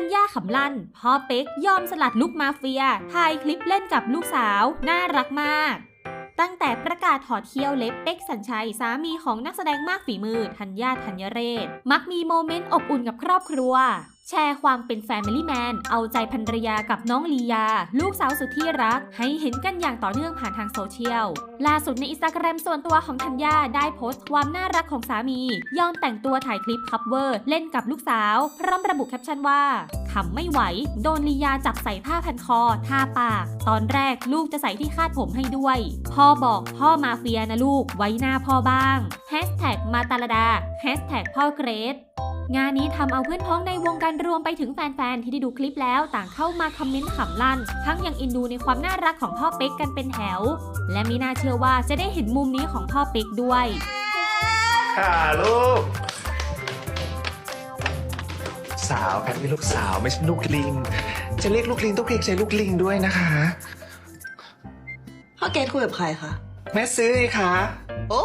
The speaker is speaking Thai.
ธัญญาขำลั่นพ่อเป๊กยอมสลัดลุกมาเฟียถ่ายคลิปเล่นกับลูกสาว น่ารักมาก ตั้งแต่ประกาศถอดเขี้ยวเล็บเป๊กสัญชัย สามีของนักแสดงมากฝีมือธัญญาธัญเรศ มักมีโมเมนต์อบอุ่นกับครอบครัว แชร์ความเป็นแฟมิลี่แมนเอาใจภรรยากับน้องลียา ลูกสาวสุดที่รัก ให้เห็นกันอย่างต่อเนื่องผ่านทางโซเชียล ล่าสุดในอินสตาแกรมส่วนตัวของธัญญาได้โพสต์ความน่ารักของสามี ยอมแต่งตัวถ่ายคลิปคัฟเวอร์ เล่นกับลูกสาว พร้อมระบุแคปชั่นว่าขำไม่ไหว โดนลียาจับใส่ผ้าพันคอท่าปาก ตอนแรกลูกจะใส่ที่คาดผมให้ด้วย พ่อบอกพ่อมาเฟียนะลูกไว้หน้าพ่อบ้างแฮชแท็กมาตาลดาแฮชแท็กพ่อเกรด งานนี้ทำเอาเพื่อนพ้องในวงการรวมไปถึงแฟนๆ ที่ได้ดูคลิปแล้วต่างเข้ามาคอมเมนต์ขำลั่น ทั้งยังอินดูในความน่ารักของพ่อเป๊กกันเป็นแถว และมีน่าเชื่อว่าจะได้เห็นมุมนี้ของพ่อเป๊กด้วยค่ะลูก สาวแพทนี่ลูกสาวไม่ใช่ลูกลิง จะเรียกลูกลิงต้องเกรงใจลูกลิงด้วยนะคะ พ่อเกดคุยกับใครคะ แม่ซื้อไงคะ โอ้